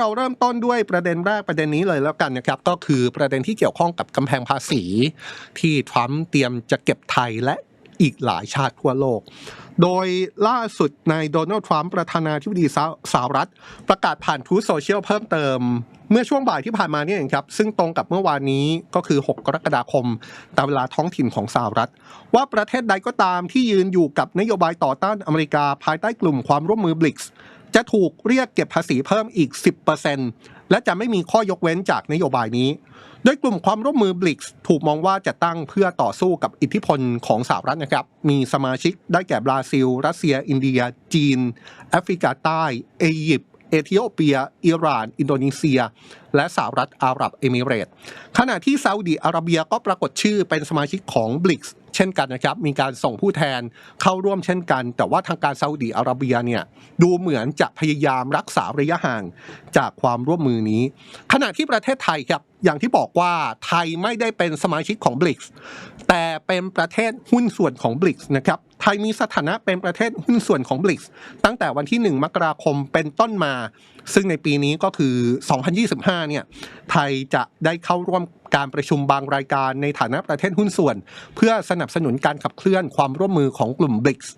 เราเริ่มต้นด้วยประเด็นแรกประเด็นนี้เลยแล้วกันนะครับ ก็คือประเด็นที่เกี่ยวข้องกับกำแพงภาษี ที่ทรัมป์เตรียมจะเก็บไทยและอีกหลายชาติทั่วโลก โดยล่าสุดนายโดนัลด์ทรัมป์ประธานาธิบดีสหรัฐ ประกาศผ่านทูตโซเชียลเพิ่มเติม เมื่อช่วงบ่ายที่ผ่านมานี่เองครับ ซึ่งตรงกับเมื่อวานนี้ก็คือ 6 กรกฎาคมตามเวลาท้องถิ่นของสหรัฐ ว่าประเทศใดก็ตามที่ยืนอยู่กับนโยบายต่อต้านอเมริกาภายใต้กลุ่มความร่วมมือบลิกส์ จะถูกเรียกเก็บภาษีเพิ่มอีก 10%และจะไม่มีข้อยกเว้นจากนโยบายนี้ โดยกลุ่มความร่วมมือบลิกส์ถูกมองว่าจะตั้งเพื่อต่อสู้กับอิทธิพลของสหรัฐนะครับ มีสมาชิกได้แก่บราซิล รัสเซีย อินเดีย จีน แอฟริกาใต้ เอียิปต์เอธิโอเปีย อิหร่าน อินโดนีเซีย และสหรัฐอาหรับเอมิเรตส์ขณะที่ซาอุดีอาระเบียก็ปรากฏชื่อเป็นสมาชิกของบลิกส์ เช่นกันนะครับ มีการส่งผู้แทนเข้าร่วมเช่นกัน แต่ว่าทางการซาอุดีอาระเบียเนี่ยดูเหมือนจะพยายามรักษาระยะห่างจากความร่วมมือนี้ ขณะที่ประเทศไทยครับอย่างที่บอกว่าไทยไม่ได้เป็นสมาชิกของบลิกส์แต่เป็นประเทศหุ้นส่วนของบลิกส์นะครับไทยมีสถานะเป็นประเทศหุ้นส่วนของบลิกส์ตั้งแต่วันที่ 1 มกราคมเป็นต้นมา ซึ่งในปีนี้ก็คือ 2025 เนี่ย ไทยจะได้เข้าร่วมการประชุมบางรายการในฐานะประเทศหุ้นส่วน เพื่อสนับสนุนการขับเคลื่อนความร่วมมือของกลุ่มบลิกส์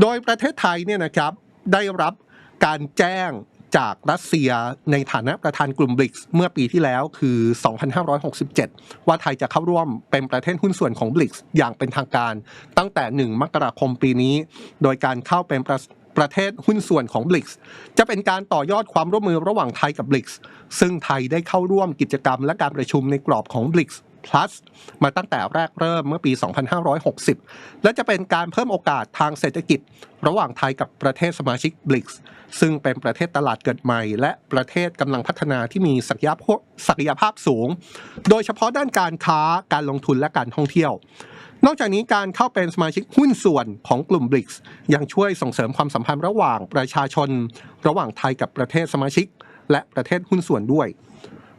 โดยประเทศไทยเนี่ยนะครับได้รับการแจ้งจากรัสเซียในฐานะประธานกลุ่มบลิกส์เมื่อปีที่แล้วคือ 2567 ว่าไทยจะเข้าร่วมเป็นประเทศหุ้นส่วนของบลิกส์อย่างเป็นทางการ ตั้งแต่ 1 มกราคมปีนี้ โดยการเข้าเป็น ประเทศหุ้นส่วนของบลิกส์จะเป็นการต่อยอดความร่วมมือระหว่างไทยกับบลิกส์ซึ่งไทยได้เข้าร่วมกิจกรรมและการประชุมในกรอบของบลิกส์ plus มาตั้งแต่แรกเริ่มเมื่อปี 2560 และจะเป็นการเพิ่มโอกาสทางเศรษฐกิจ ระหว่างไทยกับประเทศสมาชิกบลิกส์ซึ่งเป็นประเทศตลาดเกิดใหม่ และประเทศกำลังพัฒนาที่มีศักยภาพศักยภาพสูง โดยเฉพาะด้านการค้า การลงทุนและการท่องเที่ยว นอกจากนี้การเข้าเป็นสมาชิกหุ้นส่วนของกลุ่มบริกส์ยังช่วยส่งเสริมความสัมพันธ์ระหว่างประชาชน ระหว่างไทยกับประเทศสมาชิก และประเทศหุ้นส่วนด้วย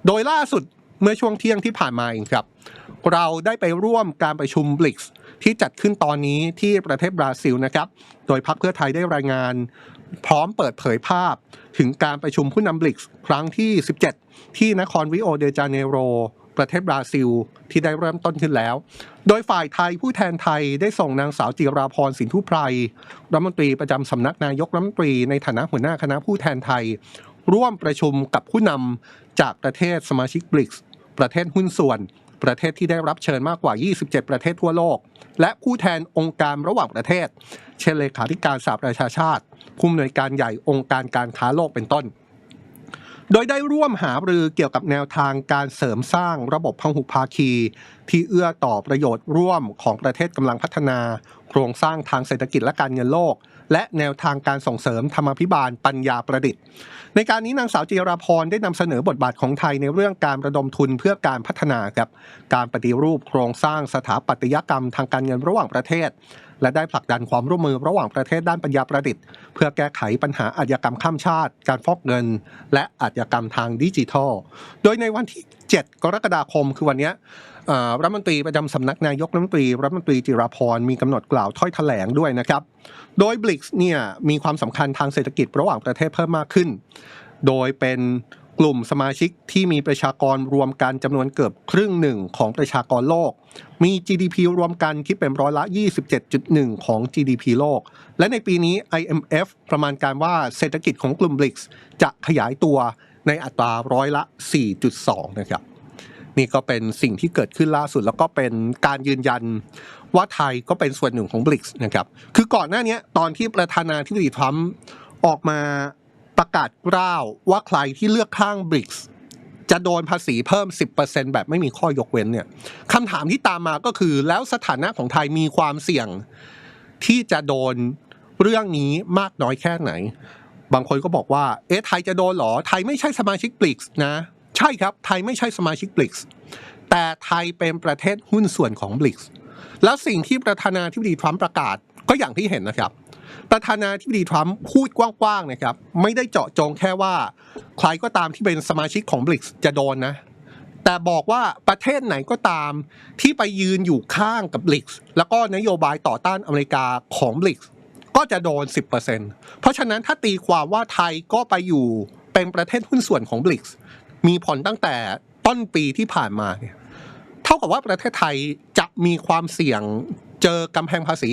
โดยล่าสุดเมื่อช่วงเที่ยงที่ผ่านมาเองครับ เราได้ไปร่วมการประชุมบลิกส์ที่จัดขึ้นตอนนี้ที่ประเทศบราซิลนะครับ โดยพรรคเพื่อไทยได้รายงาน พร้อมเปิดเผยภาพ ถึงการประชุมผู้นำบลิกส์ครั้งที่ 17 ที่นครริโอเดจาเนโร ประเทศบราซิลที่ได้เริ่มต้นขึ้นแล้ว โดยฝ่ายไทยผู้แทนไทยได้ส่งนางสาวจิราพรสินทุไพรรัฐมนตรีประจำสำนักนายกรัฐมนตรีในฐานะหัวหน้าคณะผู้แทนไทย ร่วมประชุมกับผู้นำจากประเทศสมาชิกบริกส์ประเทศหุ้นส่วน ประเทศที่ได้รับเชิญมากกว่า 27 ประเทศทั่วโลก และผู้แทนองค์การระหว่างประเทศ เช่นเลขาธิการสหประชาชาติผู้อำนวยการใหญ่องค์การการค้าโลกเป็นต้น โดยได้ร่วมหารือเกี่ยวกับแนวทางการเสริมสร้างระบบพหุภาคี ที่เอื้อต่อประโยชน์ร่วมของประเทศกำลังพัฒนา โครงสร้างทางเศรษฐกิจและการเงินโลก และแนวทางการส่งเสริมธรรมาภิบาลปัญญาประดิษฐ์ ในการนี้นางสาวจิราพรได้นำเสนอบทบาทของไทยในเรื่องการระดมทุนเพื่อการพัฒนาครับการปฏิรูปโครงสร้างสถาปัตยกรรมทางการเงินระหว่างประเทศ และได้ผลักดันความร่วมมือระหว่างประเทศด้านปัญญาประดิษฐ์ เพื่อแก้ไขปัญหาอาชญากรรมข้ามชาติ การฟอกเงิน และอาชญากรรมทางดิจิทัล โดยในวันที่ 7 กรกฎาคมคือวันนี้รัฐมนตรีประจำสำนักนายกรัฐมนตรีรัฐมนตรีจิรพรมีกำหนดกล่าวถ้อยแถลงด้วยนะครับ โดยบลิกส์เนี่ยมีความสำคัญทางเศรษฐกิจระหว่างประเทศเพิ่มมากขึ้น โดยเป็น กลุ่มสมาชิกที่มีประชากรรวมกันจำนวนเกือบครึ่งหนึ่งของประชากรโลก มี GDP รวมกันคิดเป็นร้อยละ 27.1 ของ GDP โลก และในปีนี้ IMF ประมาณการว่าเศรษฐกิจของกลุ่มบลิกส์จะขยายตัวในอัตราร้อยละ 4.2 นะครับนี่ก็เป็นสิ่งที่เกิดขึ้นล่าสุดแล้วก็เป็นการยืนยันว่าไทยก็เป็นส่วนหนึ่งของบลิกส์นะครับ คือก่อนหน้านี้ตอนที่ประธานาธิบดีทรัมป์ออกมา ประกาศกล้าวว่าใครที่เลือกข้างบริกส์จะโดนภาษีเพิ่ม 10%แบบไม่มีข้อยกเว้นเนี่ยคำถามที่ตามมาก็คือแล้วสถานะของไทยมีความเสี่ยงที่จะโดนเรื่องนี้มากน้อยแค่ไหน บางคนก็บอกว่า เอ๊ะไทยจะโดนหรอ ไทยไม่ใช่สมาชิกบริกส์นะ ใช่ครับ ไทยไม่ใช่สมาชิกบริกส์แต่ไทยเป็นประเทศหุ้นส่วนของบริกส์แล้วสิ่งที่ประธานาธิบดีทรัมป์ประกาศก็อย่างที่เห็นนะครับ ประธานาธิบดีทรัมป์พูดกว้างๆนะครับ ไม่ได้เจาะจงแค่ว่า ใครก็ตามที่เป็นสมาชิกของบริกส์จะโดนนะ แต่บอกว่าประเทศไหนก็ตามที่ไปยืนอยู่ข้างกับบริกส์แล้วก็นโยบายต่อต้านอเมริกาของบริกส์ก็จะโดน 10%เเพราะฉะนั้นถ้าตีความว่าไทยก็ไปอยู่เป็นประเทศหุ้นส่วนของบลิกมีผลตั้งแต่ต้นปีที่ผ่านมาเนี่ยเท่ากับว่าประเทศไทยจะมีความเสี่ยงเจอกำแพงภาษี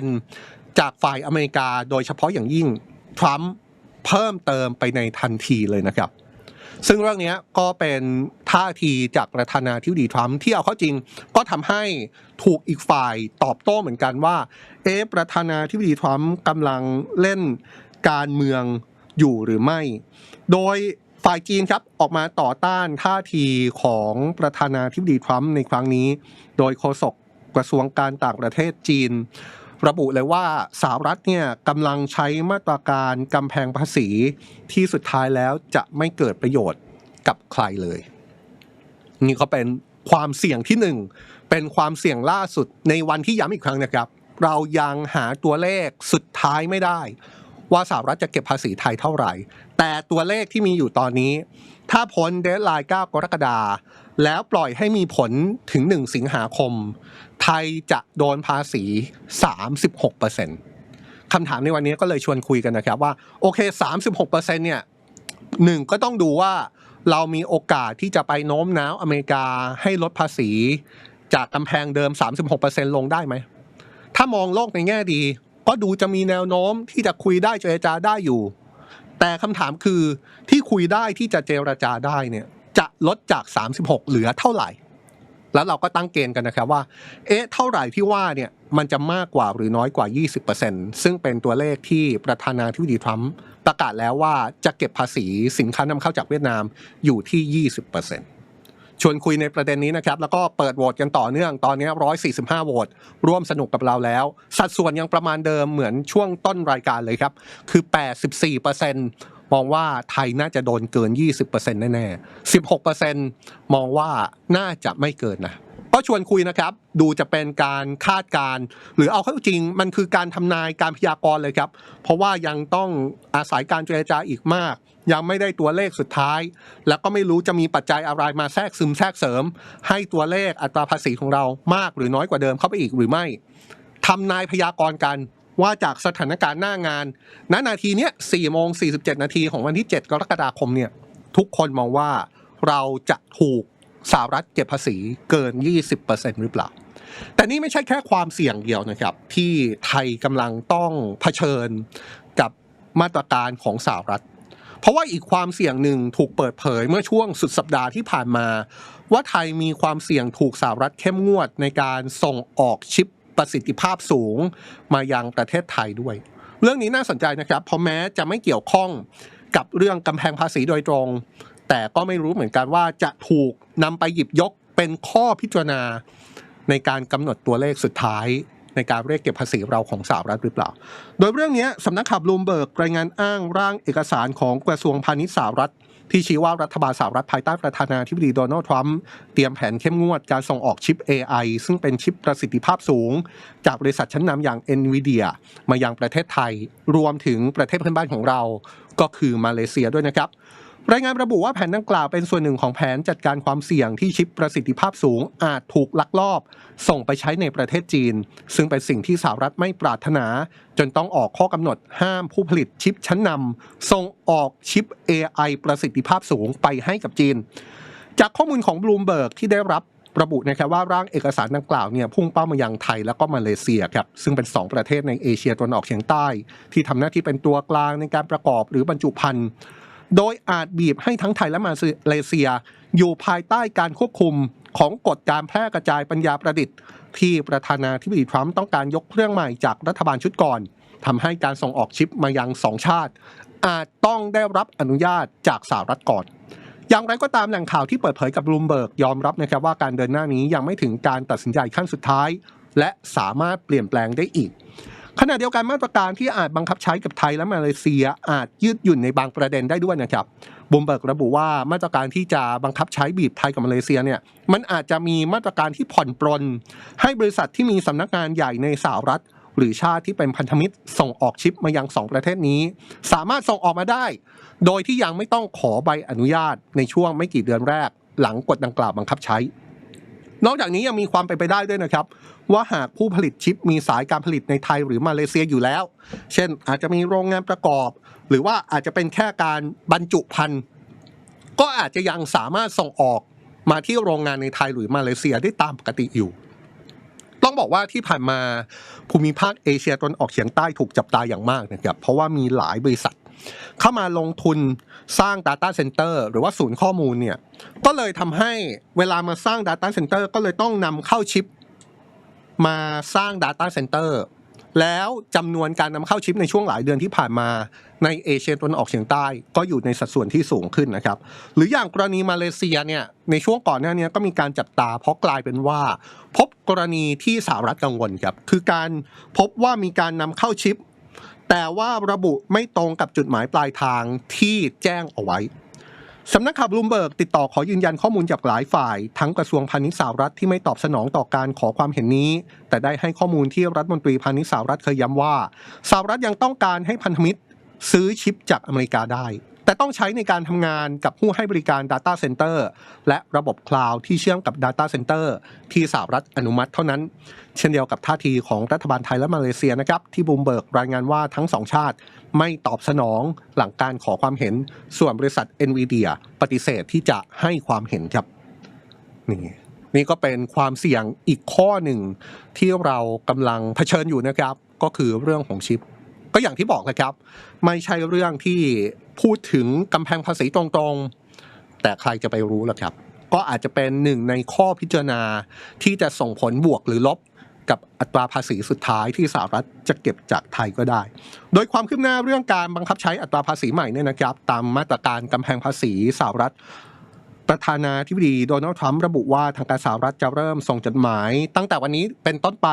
10% จากฝ่ายอเมริกาโดยเฉพาะอย่างยิ่งทรัมป์เพิ่มเติมไปในทันทีเลยนะครับ ซึ่งเรื่องนี้ก็เป็นท่าทีจากประธานาธิบดีทรัมป์ที่เอาเข้าจริง ก็ทำให้ถูกอีกฝ่ายตอบโต้เหมือนกันว่า เอ๊ะประธานาธิบดีทรัมป์กำลังเล่นการเมืองอยู่หรือไม่ โดยฝ่ายจีนครับออกมาต่อต้านท่าทีของประธานาธิบดีทรัมป์ในครั้งนี้ โดยโฆษกกระทรวงการต่างประเทศจีน ระบุเลยว่าสหรัฐเนี่ยกำลังใช้มาตรการกำแพงภาษีที่สุดท้ายแล้วจะไม่เกิดประโยชน์กับใครเลย นี่ก็เป็นความเสี่ยงที่หนึ่งเป็นความเสี่ยงล่าสุดในวันที่ย้ำอีกครั้งนะครับ เรายังหาตัวเลขสุดท้ายไม่ได้ ว่าสหรัฐจะเก็บภาษีไทยเท่าไหร่ แต่ตัวเลขที่มีอยู่ตอนนี้ ถ้าพ้นเดทไลน์ 9 กรกฎาแล้วปล่อยให้มีผลถึง 1 สิงหาคม ไทยจะโดนภาษี 36%คำถามในวันนี้ก็เลยชวนคุยกันนะครับว่า โอเค 36%เนี่ยหนึ่งก็ต้องดูว่าเรามีโอกาสที่จะไปโน้มน้าวอเมริกาให้ลดภาษี จากกำแพงเดิม 36%ลงได้ไหม ถ้ามองโลกในแง่ดี ก็ดูจะมีแนวโน้มที่จะคุยได้เจรจาได้อยู่ แต่คำถามคือที่คุยได้ที่จะเจรจาได้เนี่ยจะลดจาก 36 เหลือเท่าไหร่ แล้วเราก็ตั้งเกณฑ์กันนะครับว่า เอ๊ะ เท่าไหร่ที่ว่าเนี่ยมันจะมากกว่าหรือน้อยกว่า 20%ซึ่งเป็นตัวเลขที่ประธานาธิบดีทรัมป์ประกาศแล้วว่าจะเก็บภาษีสินค้านำเข้าจากเวียดนามอยู่ที่ 20% ชวนคุยในประเด็นนี้นะครับ แล้วก็เปิดโหวตกันต่อเนื่องตอนนี้ 145โหวตร่วมสนุกกับเราแล้ว สัดส่วนยังประมาณเดิมเหมือนช่วงต้นรายการเลยครับ คือ 84%มองว่าไทยน่าจะโดนเกิน 20%แน่ๆ 16%มองว่าน่าจะไม่เกินนะก็ชวนคุยนะครับ ดูจะเป็นการคาดการณ์หรือเอาเข้าจริง มันคือการทำนายการพยากรณ์เลยครับ เพราะว่ายังต้องอาศัยการเจรจาอีกมาก ยังไม่ได้ตัวเลขสุดท้าย แล้วก็ไม่รู้จะมีปัจจัยอะไรมาแทรกซึมแทรกเสริม ให้ตัวเลขอัตราภาษีของเรามากหรือน้อยกว่าเดิมเข้าไปอีกหรือไม่ทำนายพยากรณ์กันว่าจากสถานการณ์หน้างาน ณ นาทีเนี้ย4โมง47 นาทีของวันที่ 7 กรกฎาคมเนี่ย ทุกคนมองว่าเราจะถูกสหรัฐเก็บภาษีเกิน 20%หรือเปล่า แต่นี่ไม่ใช่แค่ความเสี่ยงเดียวนะครับ ที่ไทยกำลังต้องเผชิญกับมาตรการของสหรัฐ เพราะว่าอีกความเสี่ยงหนึ่งถูกเปิดเผยเมื่อช่วงสุดสัปดาห์ที่ผ่านมา ว่าไทยมีความเสี่ยงถูกสหรัฐเข้มงวดในการส่งออกชิปประสิทธิภาพสูงมายังประเทศไทยด้วย เรื่องนี้น่าสนใจนะครับเพราะแม้จะไม่เกี่ยวข้องกับเรื่องกำแพงภาษีโดยตรง แต่ก็ไม่รู้เหมือนกันว่าจะถูกนำไปหยิบยกเป็นข้อพิจารณาในการกำหนดตัวเลขสุดท้าย ในการเรียกเก็บภาษีเราของสหรัฐหรือเปล่า โดยเรื่องนี้สำนักข่าวบลูมเบิร์กรายงานอ้างร่างเอกสารของกระทรวงพาณิชย์สหรัฐที่ชี้ว่ารัฐบาลสหรัฐภายใต้ประธานาธิบดีโดนัลด์ทรัมป์เตรียมแผนเข้มงวดการส่งออกชิป AI ซึ่งเป็นชิปประสิทธิภาพสูง จากบริษัทชั้นนำอย่าง NVIDIA มายังประเทศไทย รวมถึงประเทศเพื่อนบ้านของเรา ก็คือมาเลเซียด้วยนะครับ รายงานระบุว่าแผนดังกล่าวเป็นส่วนหนึ่งของแผนจัดการความเสี่ยงที่ชิปประสิทธิภาพสูงอาจถูกลักลอบ ส่งไปใช้ในประเทศจีน ซึ่งเป็นสิ่งที่สหรัฐไม่ปรารถนา จนต้องออกข้อกำหนดห้ามผู้ผลิตชิปชั้นนำส่งออกชิป AI ประสิทธิภาพสูงไปให้กับจีน จากข้อมูลของบลูมเบิร์กที่ได้รับระบุนะครับว่าร่างเอกสารดังกล่าวเนี่ยพุ่งเป้ามายังไทยแล้วก็มาเลเซียครับซึ่งเป็น 2 ประเทศในเอเชียตะวันออกเฉียงใต้ ที่ทำหน้าที่เป็นตัวกลางในการประกอบหรือบรรจุภัณฑ์ โดยอาจบีบให้ทั้งไทยและมาเลเซีย อยู่ภายใต้การควบคุมของกฎการแพร่กระจายปัญญาประดิษฐ์ ที่ประธานาธิบดีทรัมป์ต้องการยกเครื่องใหม่จากรัฐบาลชุดก่อนทำให้การส่งออกชิปมายังสองชาติ อาจต้องได้รับอนุญาตจากสหรัฐก่อนอย่างไรก็ตามแหล่งข่าวที่เปิดเผยกับบลูมเบิร์กยอมรับนะครับว่าการเดินหน้านี้ยังไม่ถึงการตัดสินใจขั้นสุดท้าย และสามารถเปลี่ยนแปลงได้อีก ขณะเดียวกันมาตรการที่อาจบังคับใช้กับไทยและมาเลเซียอาจยืดหยุ่นในบางประเด็นได้ด้วยนะครับบูมเบิร์กระบุว่ามาตรการที่จะบังคับใช้บีบไทยกับมาเลเซียเนี่ยมันอาจจะมีมาตรการที่ผ่อนปรนให้บริษัทที่มีสำนักงานใหญ่ในสหรัฐ หรือชาติที่เป็นพันธมิตรส่งออกชิปมายังสองประเทศนี้ สามารถส่งออกมาได้ โดยที่ยังไม่ต้องขอใบอนุญาตในช่วงไม่กี่เดือนแรก หลังกฎดังกล่าวบังคับใช้ นอกจากนี้ยังมีความเป็นไปได้ด้วยนะครับ ว่าหากผู้ผลิตชิปมีสายการผลิตในไทยหรือมาเลเซียอยู่แล้ว เช่นอาจจะมีโรงงานประกอบ หรือว่าอาจจะเป็นแค่การบรรจุภัณฑ์ก็อาจจะยังสามารถส่งออกมาที่โรงงานในไทยหรือมาเลเซียได้ตามปกติอยู่ ต้องบอกว่าที่ผ่านมาภูมิภาคเอเชียตะวันออกเฉียงใต้ถูกจับตาอย่างมากนะครับเพราะว่ามีหลายบริษัท เข้ามาลงทุนสร้าง Data Center หรือว่าศูนย์ข้อมูลเนี่ยก็เลยทำให้เวลามาสร้าง Data Center ก็เลยต้องนำเข้าชิป มาสร้าง Data Center แล้วจำนวนการนำเข้าชิปในช่วงหลายเดือนที่ผ่านมาในเอเชียตะวันออกเฉียงใต้ ก็อยู่ในสัดส่วนที่สูงขึ้นนะครับ หรืออย่างกรณีมาเลเซียเนี่ยในช่วงก่อนหน้านี้ก็มีการจับตาเพราะกลายเป็นว่า พบกรณีที่สหรัฐกังวลครับคือการพบว่ามีการนำเข้าชิป แต่ว่าระบุไม่ตรงกับจุดหมายปลายทางที่แจ้งเอาไว้สำนักข่าวบลูมเบิร์กติดต่อขอยืนยันข้อมูลจากหลายฝ่าย ทั้งกระทรวงพาณิชย์สหรัฐที่ไม่ตอบสนองต่อการขอความเห็นนี้ แต่ได้ให้ข้อมูลที่รัฐมนตรีพาณิชย์สหรัฐเคยย้ำว่าสหรัฐยังต้องการให้พันธมิตรซื้อชิปจากอเมริกาได้ แต่ต้องใช้ในการทำงานกับผู้ให้บริการ Data Center และระบบคลาวด์ที่เชื่อมกับ Data Center ที่สหรัฐอนุมัติเท่านั้น เช่นเดียวกับท่าทีของรัฐบาลไทยและมาเลเซียนะครับ ที่บูมเบิร์กรายงานว่าทั้งสองชาติไม่ตอบสนองหลังการขอความเห็นส่วนบริษัท NVIDIA ปฏิเสธที่จะให้ความเห็นครับนี่นี่ก็เป็นความเสี่ยงอีกข้อหนึ่งที่เรากำลังเผชิญอยู่นะครับ ก็คือเรื่องของชิป ก็อย่างที่บอกเลยครับ ไม่ใช่เรื่องที่พูดถึงกำแพงภาษีตรงๆ แต่ใครจะไปรู้ล่ะครับ ก็อาจจะเป็นหนึ่งในข้อพิจารณาที่จะส่งผลบวกหรือลบกับอัตราภาษีสุดท้ายที่สหรัฐจะเก็บจากไทยก็ได้ โดยความคืบหน้าเรื่องการบังคับใช้อัตราภาษีใหม่เนี่ยนะครับ ตามมาตรการกำแพงภาษีสหรัฐ ประธานาธิบดีโดนัลด์ทรัมป์ระบุว่าทางการสหรัฐจะเริ่มส่งจดหมาย ตั้งแต่วันนี้เป็นต้นไป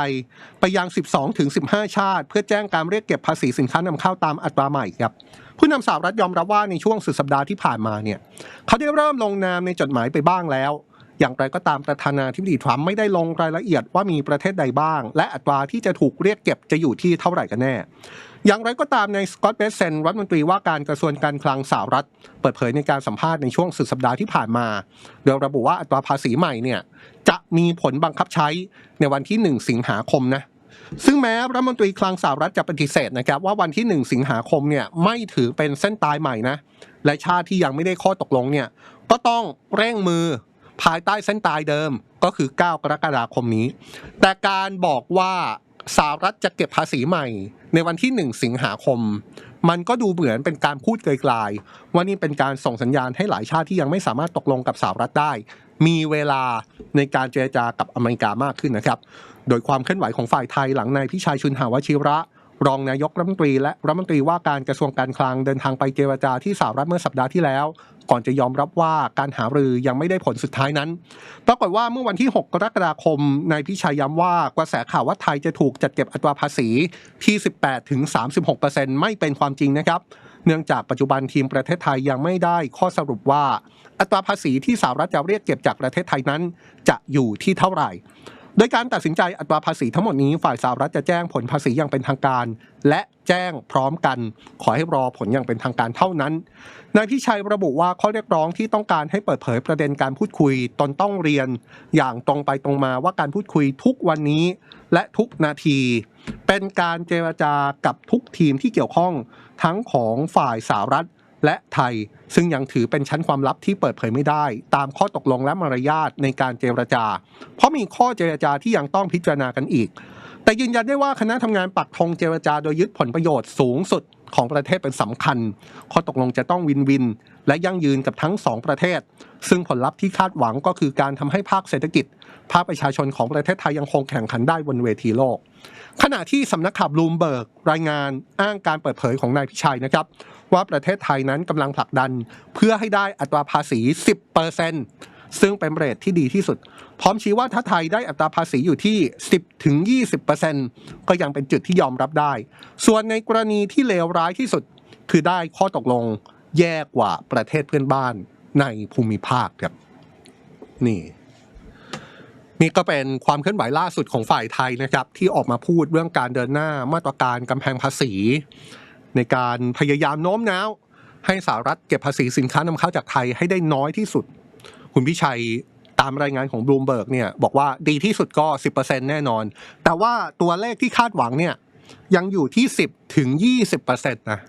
ไปยัง 12 ถึง 15 ชาติ เพื่อแจ้งการเรียกเก็บภาษีสินค้านำเข้าตามอัตราใหม่ครับผู้นำสหรัฐยอมรับว่าในช่วงสุดสัปดาห์ที่ผ่านมาเนี่ยเขาได้เริ่มลงนามในจดหมายไปบ้างแล้ว อย่างไรก็ตามประธานาธิบดีทรัมป์ไม่ได้ลงรายละเอียดว่ามีประเทศใดบ้าง และอัตราที่จะถูกเรียกเก็บจะอยู่ที่เท่าไหร่กันแน่อย่างไรก็ตามในสกอตเบสเซนรัฐมนตรีว่าการกระทรวงการคลังสหรัฐ เปิดเผยในการสัมภาษณ์ในช่วงสุดสัปดาห์ที่ผ่านมา โดยระบุว่าอัตราภาษีใหม่เนี่ยจะมีผลบังคับใช้ในวันที่ 1 สิงหาคมนะซึ่งแม้รัฐมนตรีคลังสหรัฐจะปฏิเสธนะครับว่าวันที่ 1 สิงหาคมเนี่ยไม่ถือเป็นเส้นตายใหม่นะและชาติที่ยังไม่ได้ข้อตกลงเนี่ยก็ต้องเร่งมือภายใต้เส้นตายเดิมก็คือ 9 กรกฎาคมนี้ แต่การบอกว่า สหรัฐจะเก็บภาษีใหม่ ในวันที่ 1 สิงหาคม มันก็ดูเหมือนเป็นการพูดไกลๆว่านี่เป็นการส่งสัญญาณให้หลายชาติที่ยังไม่สามารถตกลงกับสหรัฐได้ มีเวลาในการเจรจากับอเมริกามากขึ้นนะครับ โดยความเคลื่อนไหวของฝ่ายไทยหลังนายพิชัยชุนหาวชิระ รองนายกรัฐมนตรีและรัฐมนตรีว่าการกระทรวงการคลังเดินทางไปเจรจาที่สหรัฐเมื่อสัปดาห์ที่แล้ว ก่อนจะยอมรับว่าการหารือยังไม่ได้ผลสุดท้ายนั้น ปรากฏว่าเมื่อวันที่ 6 กรกฎาคมนายพิชัยย้ำว่ากระแสข่าวว่าไทยจะถูกจัดเก็บอัตราภาษีที่ 18ถึง36 ไม่เป็นความจริงนะครับ เนื่องจากปัจจุบันทีมประเทศไทยยังไม่ได้ข้อสรุปว่า อัตราภาษีที่สหรัฐจะเรียกเก็บจากประเทศไทยนั้น จะอยู่ที่เท่าไหร่ โดยการตัดสินใจอัตราภาษีทั้งหมดนี้ฝ่ายสหรัฐจะแจ้งผลภาษีอย่างเป็นทางการ และแจ้งพร้อมกัน ขอให้รอผลอย่างเป็นทางการเท่านั้นนายพิชัยระบุว่าข้อเรียกร้องที่ต้องการให้เปิดเผยประเด็นการพูดคุยตนต้องเรียน อย่างตรงไปตรงมาว่าการพูดคุยทุกวันนี้ และทุกนาที เป็นการเจรจากับทุกทีมที่เกี่ยวข้องทั้งของฝ่ายสหรัฐ และไทยซึ่งยังถือเป็นชั้นความลับที่เปิดเผยไม่ได้ ตามข้อตกลงและมารยาทในการเจรจา เพราะมีข้อเจรจาที่ยังต้องพิจารณากันอีก แต่ยืนยันได้ว่าคณะทำงานปักธงเจรจาโดยยึดผลประโยชน์สูงสุดของประเทศเป็นสำคัญ ข้อตกลงจะต้องวินวิน และยั่งยืนกับทั้งสองประเทศ ซึ่งผลลัพธ์ที่คาดหวังก็คือการทำให้ภาคเศรษฐกิจ ภาคประชาชนของประเทศไทยยังคงแข่งขันได้บนเวทีโลก ขณะที่สำนักข่าวบลูมเบิร์กรายงานอ้างการเปิดเผยของนายพิชัยนะครับ ว่าประเทศไทยนั้นกำลังผลักดัน เพื่อให้ได้อัตราภาษี 10%ซึ่งเป็นเรทที่ดีที่สุด พร้อมชี้ว่าถ้าไทยได้อัตราภาษีอยู่ที่ 10ถึง20%ก็ยังเป็นจุดที่ยอมรับได้ ส่วนในกรณีที่เลวร้ายที่สุดคือได้ข้อตกลงแย่กว่าประเทศเพื่อนบ้านในภูมิภาคครับนี่นี่ก็เป็นความเคลื่อนไหวล่าสุดของฝ่ายไทยนะครับ ที่ออกมาพูดเรื่องการเดินหน้ามาตรการกำแพงภาษี ในการพยายามโน้มน้าว ให้สหรัฐเก็บภาษีสินค้านำเข้าจากไทยให้ได้น้อยที่สุด คุณพิชัยตามรายงานของบลูมเบิร์กเนี่ยบอกว่าดีที่สุดก็ 10%แน่นอน แต่ว่าตัวเลขที่คาดหวังเนี่ยยังอยู่ที่ 10ถึง20%นะ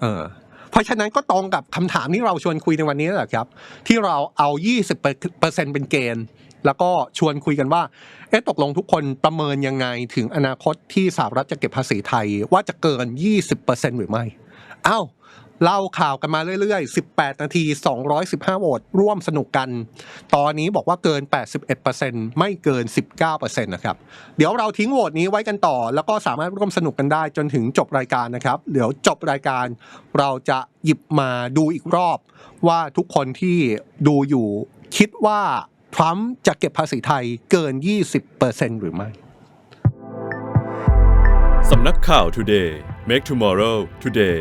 เออเพราะฉะนั้นก็ตรงกับคำถามที่เราชวนคุยในวันนี้แหละครับ ที่เราเอา 20%เป็นเกณฑ์ แล้วก็ชวนคุยกันว่า เอ๊ะตกลงทุกคนประเมินยังไงถึงอนาคตที่สหรัฐจะเก็บภาษีไทยว่าจะเกิน 20%หรือไม่เอ้าเล่าข่าวกันมาเรื่อยๆ 18 นาที 215 โหวตร่วมสนุกกัน ตอนนี้บอกว่าเกิน 81%ไม่เกิน 19%นะครับ เดี๋ยวเราทิ้งโหวตนี้ไว้กันต่อ แล้วก็สามารถร่วมสนุกกันได้จนถึงจบรายการนะครับ เดี๋ยวจบรายการเราจะหยิบมาดูอีกรอบ ว่าทุกคนที่ดูอยู่คิดว่า ทรัมป์จะเก็บภาษีไทยเกิน 20%หรือไม่สำนักข่าว Today Make Tomorrow Today